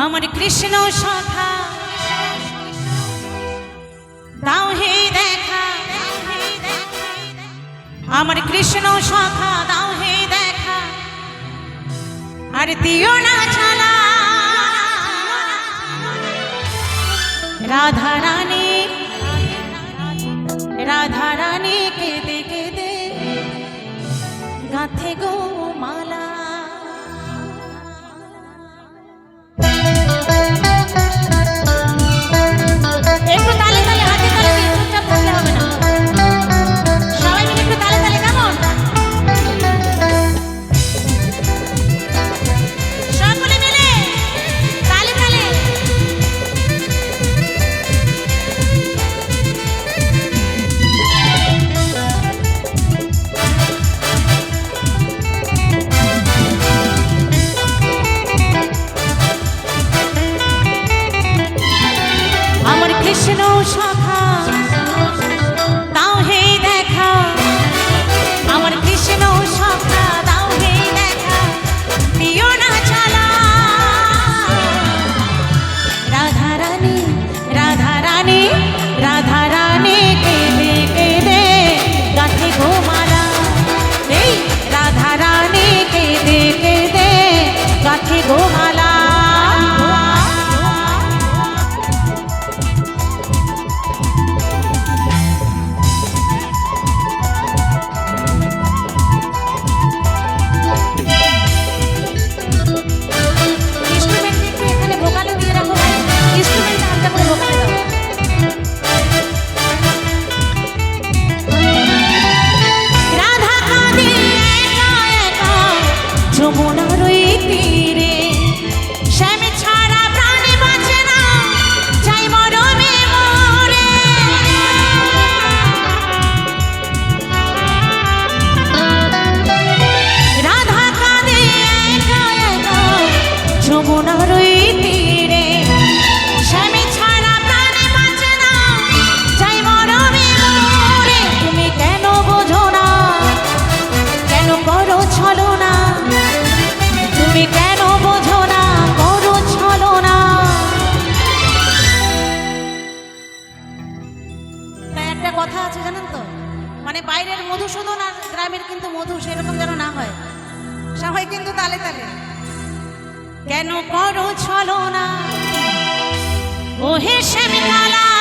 আমার কৃষ্ণ সখা। দাও হে দেখা আমার কৃষ্ণ সখা, দাও হে দেখা। আর দিও না ছালা রাধা রানী রাধা রানী কেঁদে কেঁদে গাঁথে গো মালা। কৃষ্ণ শাখা। গ্রামের কিন্তু মধু সেরকম যেন না হয়। সবাই কিন্তু তালে তালে। কেন করো ছলো না? ওহে শ্যামিকালা